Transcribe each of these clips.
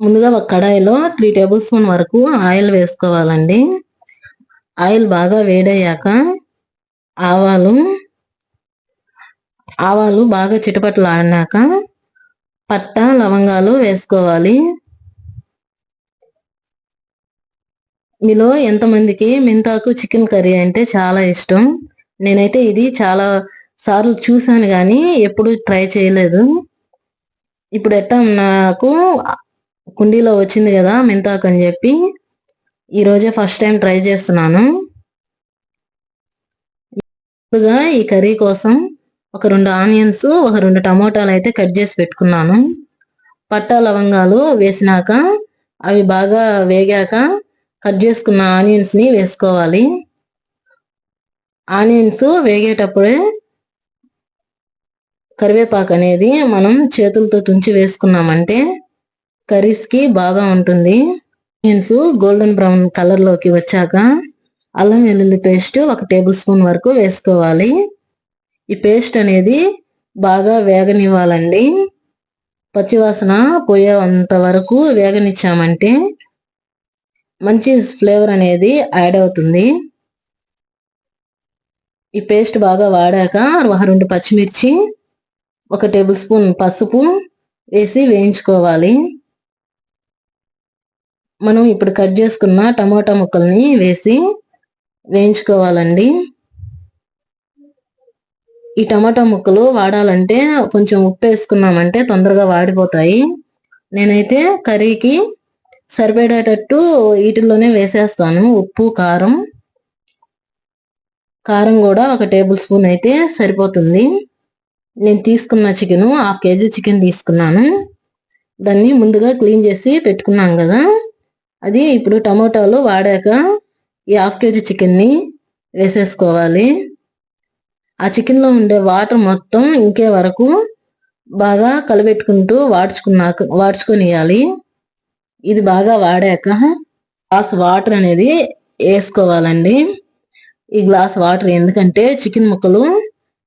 ముందుగా ఒక కడాయిలో త్రీ టేబుల్ స్పూన్ వరకు ఆయిల్ వేసుకోవాలండి. ఆయిల్ బాగా వేడయ్యాక ఆవాలు ఆవాలు బాగా చిటపట్లు ఆడినాక పట్ట లవంగాలు వేసుకోవాలి. మీలో ఎంతమందికి మింతాకు చికెన్ కర్రీ అంటే చాలా ఇష్టం. నేనైతే ఇది చాలా సార్లు చూసాను కానీ ఎప్పుడు ట్రై చేయలేదు. ఇప్పుడు ఎట్టా నాకు కుండీలో వచ్చింది కదా మెంతాకు అని చెప్పి. ఈరోజే ఫస్ట్ టైం ట్రై చేస్తున్నాను. ముందుగా ఈ కర్రీ కోసం ఒక రెండు ఆనియన్స్ ఒక రెండు టమోటాలు అయితే కట్ చేసి పెట్టుకున్నాను. పట్టా లవంగాలు వేసినాక అవి బాగా వేగాక కట్ చేసుకున్న ఆనియన్స్ని వేసుకోవాలి. ఆనియన్స్ వేగేటప్పుడే కరివేపాకు అనేది మనం చేతులతో తుంచి వేసుకున్నామంటే కర్రీస్కి బాగా ఉంటుంది. ఆనియన్స్ గోల్డెన్ బ్రౌన్ కలర్లోకి వచ్చాక అల్లం వెల్లుల్లి పేస్ట్ ఒక టేబుల్ స్పూన్ వరకు వేసుకోవాలి. ఈ పేస్ట్ అనేది బాగా వేగనివ్వాలండి. పచ్చివాసన పోయేంత వరకు వేగనిచ్చామంటే మంచి ఫ్లేవర్ అనేది యాడ్ అవుతుంది. ఈ పేస్ట్ బాగా వాడాక ఒక రెండు పచ్చిమిర్చి ఒక టేబుల్ స్పూన్ పసుపు వేసి వేయించుకోవాలి. మనం ఇప్పుడు కట్ చేసుకున్న టమాటా ముక్కల్ని వేసి వేయించుకోవాలండి. ఈ టమాటా ముక్కలు వాడాలంటే కొంచెం ఉప్పు వేసుకున్నామంటే తొందరగా వాడిపోతాయి. నేనైతే కర్రీకి సరిపడేటట్టు వీటిల్లోనే వేసేస్తాను. ఉప్పు కారం. కారం కూడా ఒక టేబుల్ స్పూన్ అయితే సరిపోతుంది. నేను తీసుకున్న చికెన్ హాఫ్ కేజీ చికెన్ తీసుకున్నాను. దాన్ని ముందుగా క్లీన్ చేసి పెట్టుకున్నాను కదా. అది ఇప్పుడు టమోటాలు వాడాక ఈ హాఫ్ కేజీ చికెన్ని వేసేసుకోవాలి. ఆ చికెన్లో ఉండే వాటర్ మొత్తం ఇంకే వరకు బాగా కలబెట్టుకుంటూ వాడ్చుకున్నాక వాడ్చుకొనియాలి ఇది బాగా వాడాక గ్లాస్ వాటర్ అనేది వేసుకోవాలండి. ఈ గ్లాస్ వాటర్ ఎందుకంటే చికెన్ ముక్కలు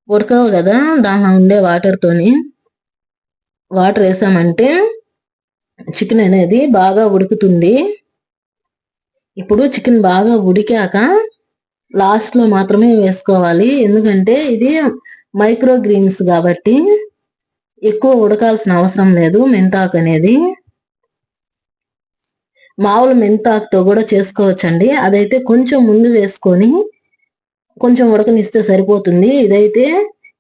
ఉడకవు కదా దానిలో ఉండే వాటర్తోని వాటర్ వేసామంటే చికెన్ అనేది బాగా ఉడుకుతుంది. ఇప్పుడు చికెన్ బాగా ఉడికాక లాస్ట్లో మాత్రమే వేసుకోవాలి. ఎందుకంటే ఇది మైక్రో గ్రీన్స్ కాబట్టి ఎక్కువ ఉడకాల్సిన అవసరం లేదు మెంతాకు అనేది. మామూలు మెంతాకుతో కూడా చేసుకోవచ్చండి. అదైతే కొంచెం ముందు వేసుకొని కొంచెం ఉడకనిస్తే సరిపోతుంది. ఇదైతే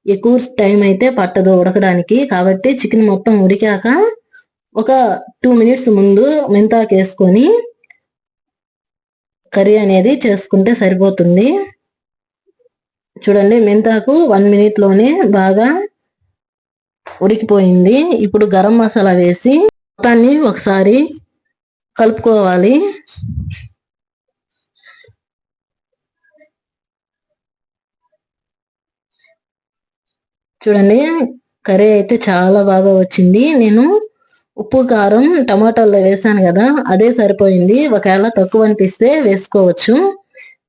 ఎక్కువ టైం అయితే పట్టదు ఉడకడానికి. కాబట్టి చికెన్ మొత్తం ఉడికాక ఒక టూ మినిట్స్ ముందు మెంతాకు వేసుకొని కర్రీ అనేది చేసుకుంటే సరిపోతుంది. చూడండి మెంతాకు వన్ మినిట్లోనే బాగా ఉడికిపోయింది. ఇప్పుడు గరం మసాలా వేసి మొత్తాన్ని ఒకసారి కలుపుకోవాలి. చూడండి కర్రీ అయితే చాలా బాగా వచ్చింది. నేను ఉప్పు కారం టమాటాల్లో వేసాను కదా అదే సరిపోయింది. ఒకవేళ తక్కువ అనిపిస్తే వేసుకోవచ్చు.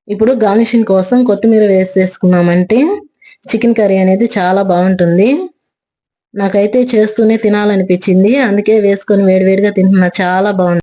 ఇప్పుడు గార్నిషింగ్ కోసం కొత్తిమీర వేసేసుకున్నామంటే చికెన్ కర్రీ అనేది చాలా బాగుంటుంది. నాకైతే చేస్తూనే తినాలనిపించింది. అందుకే వేసుకొని వేడివేడిగా తింటున్నా. చాలా బాగుంది.